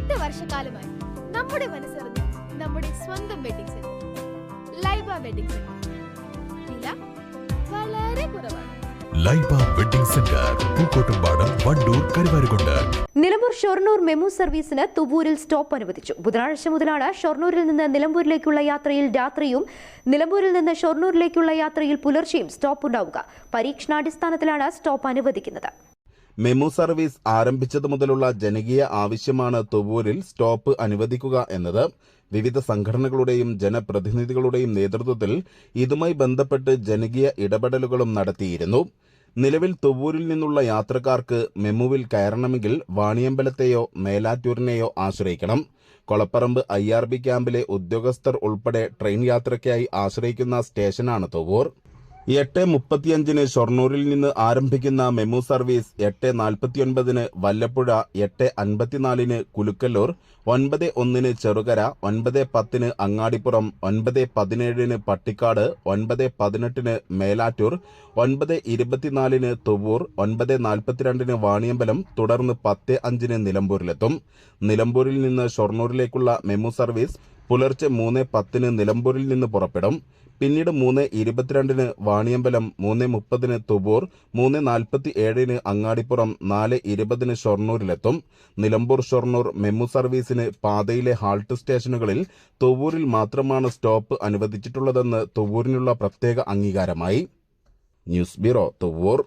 എട്ട് വർഷക്കാലമായി നമ്മുടെ മനസ്സറിഞ്ഞ് നമ്മുടെ സ്വന്തം wedding centre Laiba wedding centre വില വളരെ കുറവാണ്. Laiba wedding centre Pookkottumpadam Wandoor Karuvarakundu. Nilambur Shoranur MEMU സർവീസിന് തുവൂരിൽ സ്റ്റോപ്പ് അനുവദിച്ചു. ബുധനാഴ്ച മുതലാണ് ഷൊർണൂരിൽ നിന്ന് നിലമ്പൂരിലേക്കുള്ള യാത്രയിൽ രാത്രിയും നിലമ്പൂരിൽ നിന്ന് ഷൊർണൂരിലേക്കുള്ള യാത്രയിൽ പുലർച്ചെയും സ്റ്റോപ്പ് ഉണ്ടാവുക. പരീക്ഷണാടിസ്ഥാനത്തിലാണ് സ്റ്റോപ്പ് അനുവദിക്കുന്നത്. മെമു സർവീസ് ആരംഭിച്ചതു മുതലുള്ള ജനകീയ ആവശ്യമാണ് തുവൂരിൽ സ്റ്റോപ്പ് അനുവദിക്കുക എന്നത്. വിവിധ സംഘടനകളുടെയും ജനപ്രതിനിധികളുടെയും നേതൃത്വത്തിൽ ഇതുമായി ബന്ധപ്പെട്ട് ജനകീയ ഇടപെടലുകളും നടത്തിയിരുന്നു. നിലവിൽ തുവൂരിൽ നിന്നുള്ള യാത്രക്കാർക്ക് മെമുവിൽ കയറണമെങ്കിൽ വാണിയമ്പലത്തെയോ മേലാറ്റൂരിനെയോ ആശ്രയിക്കണം. കൊളപ്പറമ്പ് ഐ ആർ ബി ക്യാമ്പിലെ ഉദ്യോഗസ്ഥർ ഉൾപ്പെടെ ട്രെയിൻ യാത്രയ്ക്കായി ആശ്രയിക്കുന്ന സ്റ്റേഷനാണ് തുവൂർ. എട്ട് മുപ്പത്തിയഞ്ചിന് ഷൊർണൂരിൽ നിന്ന് ആരംഭിക്കുന്ന മെമു സർവീസ് എട്ട് നാൽപ്പത്തിയൊൻപതിന് വല്ലപ്പുഴ എട്ട് അൻപത്തിനാലിന് കുലുക്കല്ലൂർ ഒൻപത് ഒന്നിന് ചെറുകര ഒൻപത് പത്തിന് അങ്ങാടിപ്പുറം ഒൻപത് പതിനേഴിന് പട്ടിക്കാട് ഒൻപത് പതിനെട്ടിന് മേലാറ്റൂർ ഒൻപത് ഇരുപത്തിനാലിന് തുവൂർ ഒൻപത് നാൽപ്പത്തിരണ്ടിന് വാണിയമ്പലം തുടർന്ന് പത്ത് അഞ്ചിന് നിലമ്പൂരിലെത്തും. നിലമ്പൂരിൽ നിന്ന് ഷൊർണൂരിലേക്കുള്ള മെമു സർവീസ് പുലർച്ചെ മൂന്ന് പത്തിന് നിലമ്പൂരിൽ നിന്ന് പുറപ്പെടും. പിന്നീട് മൂന്ന് ഇരുപത്തിരണ്ടിന് വാണിയമ്പലം മൂന്ന് മുപ്പതിന് തുബൂർ മൂന്ന് നാൽപ്പത്തി ഏഴിന് അങ്ങാടിപ്പുറം നാല് ഇരുപതിന് ഷൊർണൂരിലെത്തും. നിലമ്പൂർ ഷൊർണൂർ മെമു സർവീസിന് പാതയിലെ ഹാൾട്ട് സ്റ്റേഷനുകളിൽ തുവൂരിൽ മാത്രമാണ് സ്റ്റോപ്പ് അനുവദിച്ചിട്ടുള്ളതെന്ന് തുവൂരിനുള്ള പ്രത്യേക അംഗീകാരമായി. News bureau Thuvur